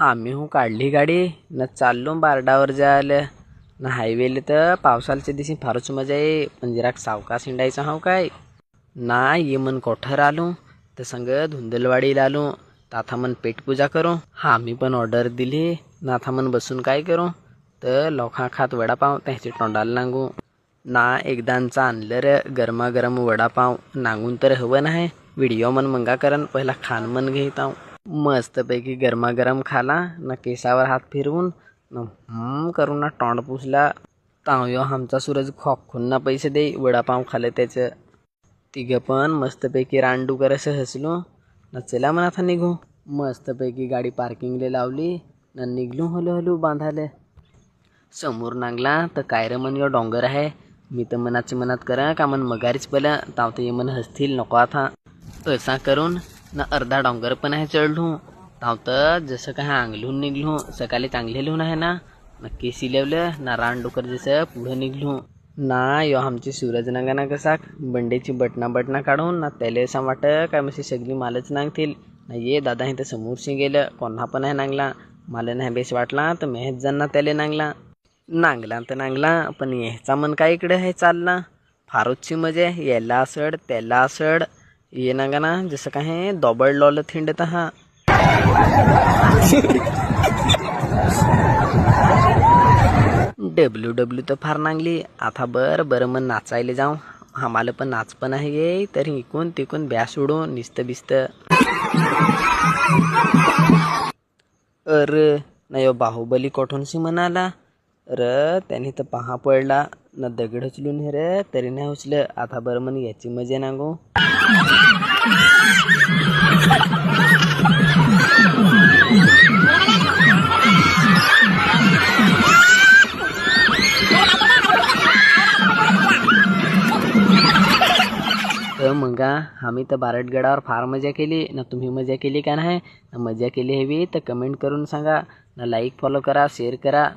आम्ही हो काढली गाडी. न चाललो बारडावर जायला. न हायवेले तर पावसाळ्याच्या दिवशी फारच मजा आहे. म्हणजे पण जरा सावकाश हिंडायचं हाव काय? ना ये मन कोठर आलो. तर संग धुंदलवाडीला आलो. ताथा मन पेटपूजा करू. हा आम्ही पण ऑर्डर दिली. नाथा मन बसून काय करू? तर लोखा खात वडापाव त्याचे तोंडाला नांगू. ना एकदांचा आणलं रे गरमागरम वडापाव. नांगून तर हवं नाही. व्हिडिओ मन मंगा करन पहिला खान मन घेत आहो मस्तपैकी गरमागरम खाला ना केसावर हात फिरवून न हम्म करून ना तोंड पुसला. ताव यो आमचा सूरज खोखून ना पैसे दे वडापाव खाले त्याचं. तिघं पण मस्तपैकी रानडुकर असं हसलो. न चला म्हणा आता निघू. मस्तपैकी गाडी पार्किंगले लावली न निघलो हलू हलू बांधाले समोर नांगला तर काय रे मन यो डोंगर आहे? मी तर मनाची मनात करा का मन मगारीच पहिलं ताव ते मन हसतील नको आता. असा करून ना अर्धा डोंगर पण आहे चढलो. ताव धावतं जसं काय अंगलून निघलो. सकाळी चांगले लिहून आहे ना. नक्की सिलवलं ना रानडुकर जसं पुढं निघलो. ना यो आमची सूरज कसा बंडेची बटना बटना काढून ना त्याला असं वाट काय मशी सगळी मालच नांगतील. ना ये दादा इथं समोरशी गेलं कोणा पण आहे नांगला. मला नाही बेस वाटला तर मेहच जण त्याला नांगला. नांगला तर नांगला पण ह्याचा मन काय इकडे आहे चालला फारूची मजा आहे याला असड त्याला असड. ये नांगा ना जसं काय दोबड लॉल थिंडत हा. डब्ल्यू डब्ल्यू तर फार नांगली. आता बरं बरं मग नाचायला जाऊ. आम्हाला पण नाच पण आहे गे. तरी इकून तिकून बॅस उडून निस्त बिस्त. अर नाही हो, बाहुबली कोठूनशी म्हणाला? र त्याने तर पहा पडला. ना दगड उचलून हे रे तरी नाही उचलं. आता बरं म्हण याची मजा नांगू तर मग आम्ही तर बारटगडावर फार मजा केली. ना तुम्ही मजा केली का नाही? ना मजा केली हवी तर कमेंट करून सांगा. ना लाईक फॉलो करा शेअर करा.